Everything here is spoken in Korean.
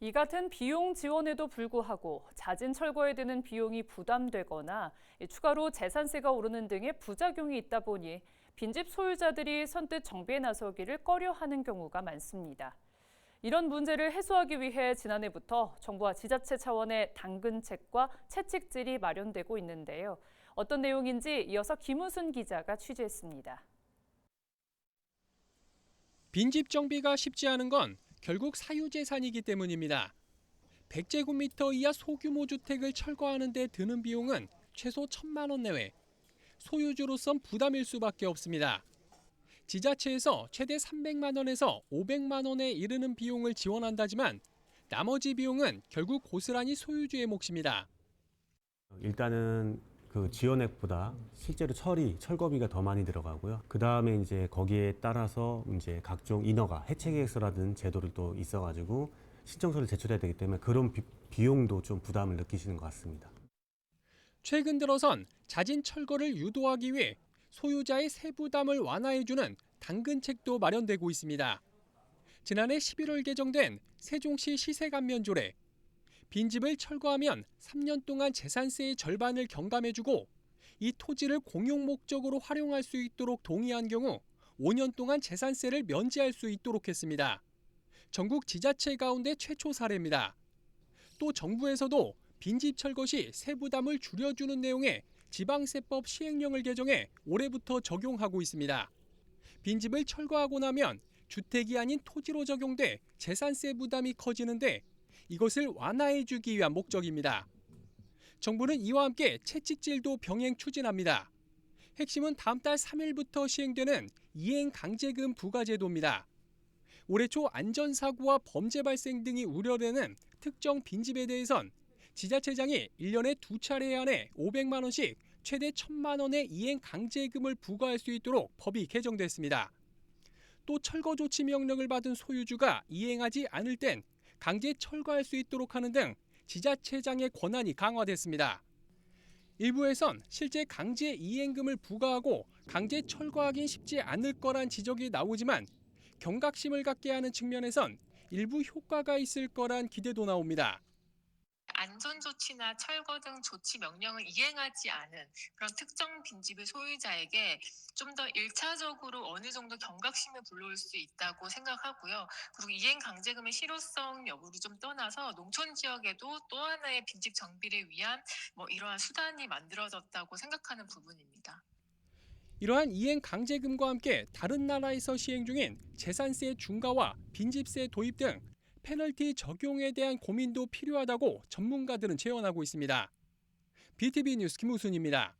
이 같은 비용 지원에도 불구하고 자진 철거에 드는 비용이 부담되거나 추가로 재산세가 오르는 등의 부작용이 있다 보니 빈집 소유자들이 선뜻 정비에 나서기를 꺼려하는 경우가 많습니다. 이런 문제를 해소하기 위해 지난해부터 정부와 지자체 차원의 당근책과 채찍질이 마련되고 있는데요. 어떤 내용인지 이어서 김우순 기자가 취재했습니다. 빈집 정비가 쉽지 않은 건 결국 사유재산이기 때문입니다. 100제곱미터 이하 소규모 주택을 철거하는 데 드는 비용은 최소 1천만 원 내외. 소유주로선 부담일 수밖에 없습니다. 지자체에서 최대 300만 원에서 500만 원에 이르는 비용을 지원한다지만 나머지 비용은 결국 고스란히 소유주의 몫입니다. 일단은 그 지원액보다 실제로 처리, 철거비가 더 많이 들어가고요. 그 다음에 이제 거기에 따라서 이제 각종 인허가, 해체 계획서라든 제도를 또 있어가지고 신청서를 제출해야 되기 때문에 그런 비, 비용도 좀 부담을 느끼시는 것 같습니다. 최근 들어선 자진 철거를 유도하기 위해 소유자의 세부담을 완화해주는 당근책도 마련되고 있습니다. 지난해 11월 개정된 세종시 시세감면조례. 빈집을 철거하면 3년 동안 재산세의 절반을 경감해주고 이 토지를 공용 목적으로 활용할 수 있도록 동의한 경우 5년 동안 재산세를 면제할 수 있도록 했습니다. 전국 지자체 가운데 최초 사례입니다. 또 정부에서도 빈집 철거 시 세부담을 줄여주는 내용의 지방세법 시행령을 개정해 올해부터 적용하고 있습니다. 빈집을 철거하고 나면 주택이 아닌 토지로 적용돼 재산세 부담이 커지는데 이것을 완화해주기 위한 목적입니다. 정부는 이와 함께 채찍질도 병행 추진합니다. 핵심은 다음 달 3일부터 시행되는 이행 강제금 부과 제도입니다. 올해 초 안전사고와 범죄 발생 등이 우려되는 특정 빈집에 대해선 지자체장이 1년에 두 차례에 한해 500만 원씩 최대 1천만 원의 이행 강제금을 부과할 수 있도록 법이 개정됐습니다. 또 철거 조치 명령을 받은 소유주가 이행하지 않을 땐 강제 철거할 수 있도록 하는 등 지자체장의 권한이 강화됐습니다. 일부에선 실제 강제 이행금을 부과하고 강제 철거하긴 쉽지 않을 거란 지적이 나오지만 경각심을 갖게 하는 측면에선 일부 효과가 있을 거란 기대도 나옵니다. 안전 조치나 철거 등 조치 명령을 이행하지 않은 그런 특정 빈집의 소유자에게 좀 더 일차적으로 어느 정도 경각심을 불러올 수 있다고 생각하고요. 그리고 이행 강제금의 실효성 여부를 좀 떠나서 농촌 지역에도 또 하나의 빈집 정비를 위한 뭐 이러한 수단이 만들어졌다고 생각하는 부분입니다. 이러한 이행 강제금과 함께 다른 나라에서 시행 중인 재산세 중과와 빈집세 도입 등 페널티 적용에 대한 고민도 필요하다고 전문가들은 제언하고 있습니다. BTV 뉴스 김우순입니다.